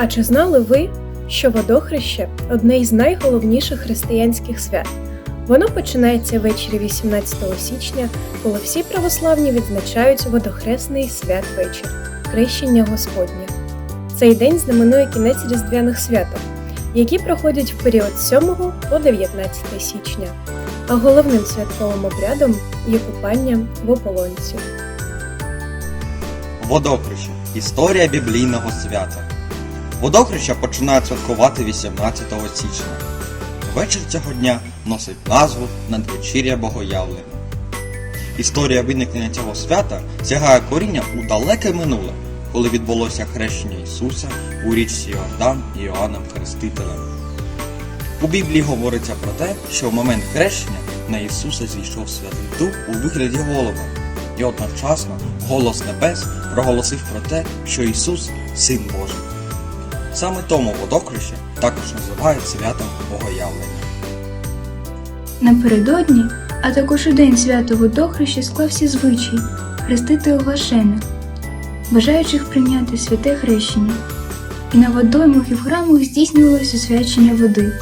А чи знали ви, що водохреще одне із найголовніших християнських свят? Воно починається ввечері 18 січня, коли всі православні відзначають водохресний святвечір Хрещення Господнє. Цей день знаменує кінець різдвяних святок, які проходять в період з 7 по 19 січня. А головним святковим обрядом є купання в ополонці. Водохреща історія біблійного свята. Водохреща починають святкувати 18 січня. Вечір цього дня носить назву Надвечір'я Богоявлення. Історія виникнення цього свята сягає коріння у далеке минуле, коли відбулося хрещення Ісуса у річці Йордан Іоанном Хрестителем. У Біблії говориться про те, що в момент хрещення на Ісуса зійшов Святий Дух у вигляді голова, і одночасно голос небес проголосив про те, що Ісус Син Божий. Саме тому водохреща також називають святом Богоявлення. Напередодні, а також у день святого Водохреща склався звичай хрестити оглашених, бажаючих прийняти святе хрещення. І на водоймах і в храмах здійснювалося освячення води.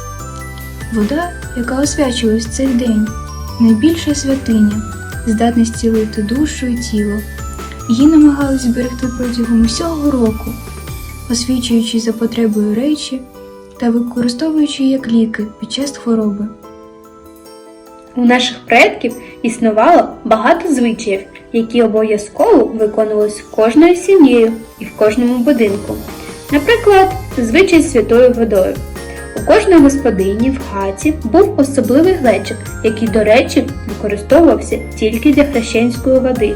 Вода, яка освячувалась цей день, найбільша святиня, здатна зцілити душу і тіло. Її намагались зберегти протягом усього року, освічуючи за потребою речі та використовуючи як ліки під час хвороби. У наших предків існувало багато звичаїв, які обов'язково виконувались кожною сім'єю і в кожному будинку. Наприклад, звичай з святою водою. У кожної господині в хаті був особливий глечик, який, до речі, використовувався тільки для хрещенської води.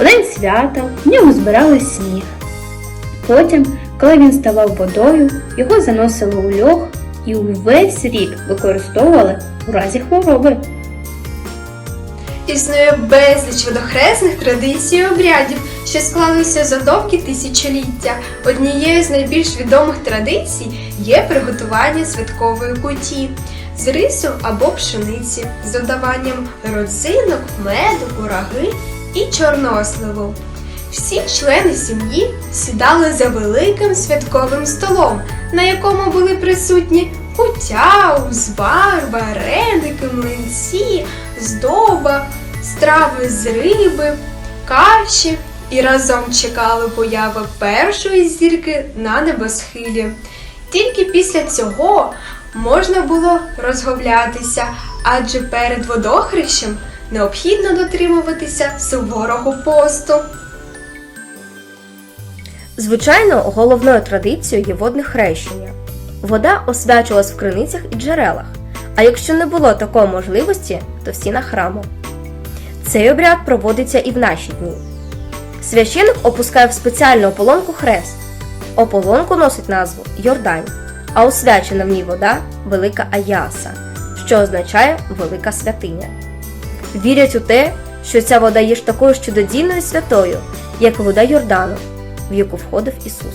У день свята в ньому збирали сніг. Потім, коли він ставав водою, його заносило у льох і увесь рік використовували у разі хвороби. Існує безліч водохресних традицій і обрядів, що склалися за довгі тисячоліття. Однією з найбільш відомих традицій є приготування святкової куті з рису або пшениці з додаванням родзинок, меду, кураги і чорносливу. Всі члени сім'ї сідали за великим святковим столом, на якому були присутні кутя, узвар, вареники, млинці, здоба, страви з риби, каші і разом чекали появи першої зірки на небосхилі. Тільки після цього можна було розговлятися, адже перед водохрещем необхідно дотримуватися суворого посту. Звичайно, головною традицією є водне хрещення. Вода освячувалась в криницях і джерелах, а якщо не було такої можливості, то в стінах храму. Цей обряд проводиться і в наші дні. Священик опускає в спеціальну ополонку хрест. Ополонку носить назву Йордань, а освячена в ній вода Велика Аяса, що означає велика святиня. Вірять у те, що ця вода є ж такою ж чудодійною святою, як вода Йордану, в яку входив Ісус.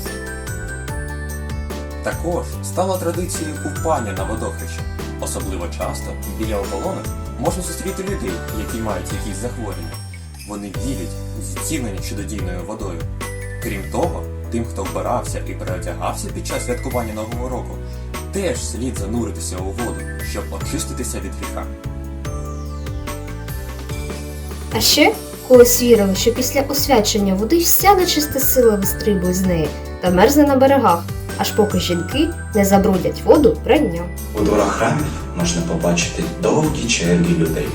Також стала традицією купання на водохрещі. Особливо часто біля ополонок можна зустріти людей, які мають якісь захворювання. Вони вірять у зцілення чудодійною водою. Крім того, тим, хто вбирався і переодягався під час святкування Нового року, теж слід зануритися у воду, щоб очиститися від гріха. А ще колись вірили, що після освячення води вся нечиста сила вистрибує з неї та мерзне на берегах, аж поки жінки не забрудять воду прання. У дворах храмів можна побачити довгі черги людей,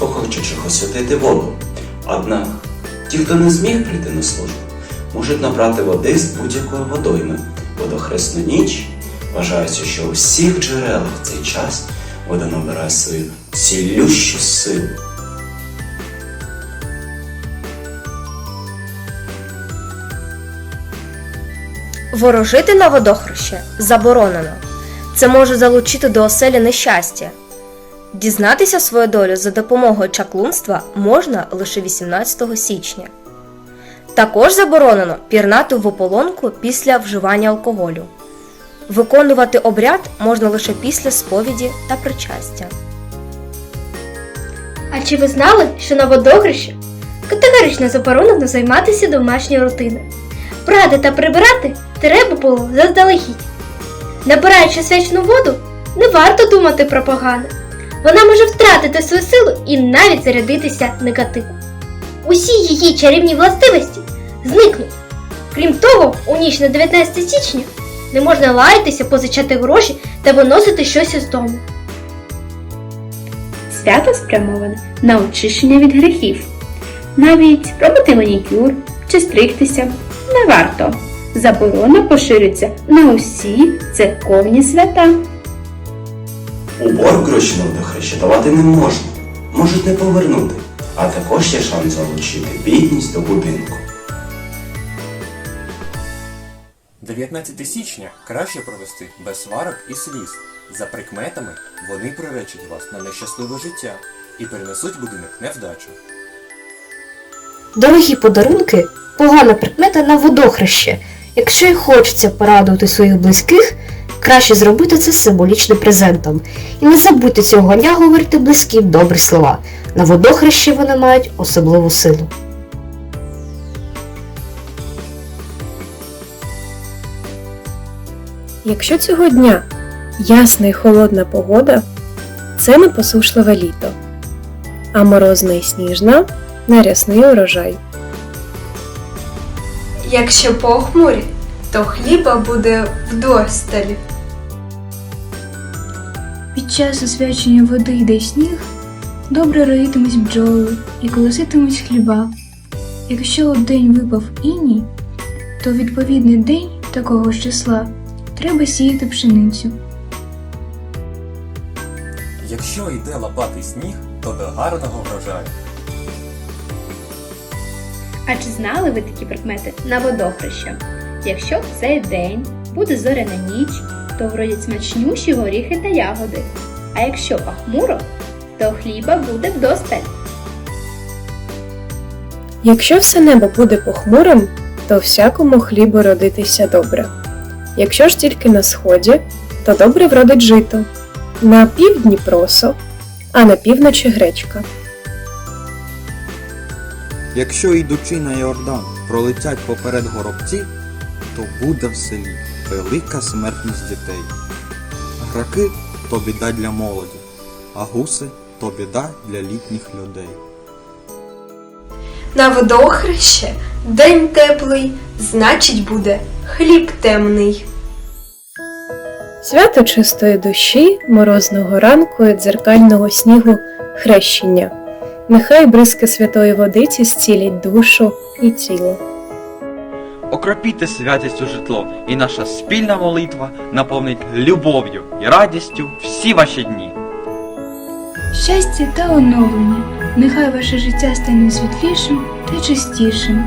охочих освятити воду. Однак ті, хто не зміг прийти на службу, можуть набрати води з будь-якої водойми. Водохресну ніч вважається, що у всіх джерелах в цей час вода набирає свою цілющу силу. Ворожити на водохреще заборонено. Це може залучити до оселі нещастя. Дізнатися свою долю за допомогою чаклунства можна лише 18 січня. Також заборонено пірнати в ополонку після вживання алкоголю. Виконувати обряд можна лише після сповіді та причастя. А чи ви знали, що на водохрещі категорично заборонено займатися домашньою рутиною? Прати та прибирати треба було заздалегідь. Набираючи свячну воду, не варто думати про погане. Вона може втратити свою силу і навіть зарядитися негативом. Усі її чарівні властивості зникнуть. Крім того, у ніч на 19 січня не можна лаятися, позичати гроші та виносити щось із дому. Свято спрямоване на очищення від гріхів. Навіть робити манікюр чи стригтися не варто. Заборона поширюється на усі церковні свята. У борг гроші на водохреща давати не можна, можуть не повернути, а також є шанс залучити бідність до будинку. 19 січня краще провести без сварок і сліз. За прикметами вони приречать вас на нещасливе життя і перенесуть будинок невдачу. Дорогі подарунки погана прикмета на водохреще. Якщо й хочеться порадувати своїх близьких, краще зробити це символічним презентом. І не забудьте цього дня говорити близьким добрі слова. На водохрещі вони мають особливу силу. Якщо цього дня ясна і холодна погода, це непосушливе літо, а морозна і сніжна нарясний урожай. Якщо похмурі, то хліба буде вдосталь. Під час освячення води йде сніг, добре роїтимуть бджоли і колоситимуть хліба. Якщо у день випав іній, то відповідний день такого ж числа треба сіяти пшеницю. Якщо йде лопатий сніг, то до гарного врожаю. А чи знали ви такі прикмети на водохреща? Якщо в цей день буде зоряна ніч, то вродять смачнющі горіхи та ягоди. А якщо пахмуро, то хліба буде вдосталь. Якщо все небо буде похмурим, то всякому хлібу родитися добре. Якщо ж тільки на сході, то добре вродить жито. На півдні просо, а на півночі гречка. Якщо йдучи на Йордан пролетять поперед горобці, то буде в селі велика смертність дітей. Граки то біда для молоді, а гуси то біда для літніх людей. На водохреще день теплий, значить буде хліб темний. Свято чистої душі, морозного ранку і дзеркального снігу хрещення. Нехай бризки святої водиці зцілять душу і тіло. Окропіте святістю житло, і наша спільна молитва наповнить любов'ю і радістю всі ваші дні. Щастя та оновлення, нехай ваше життя стане світлішим та чистішим.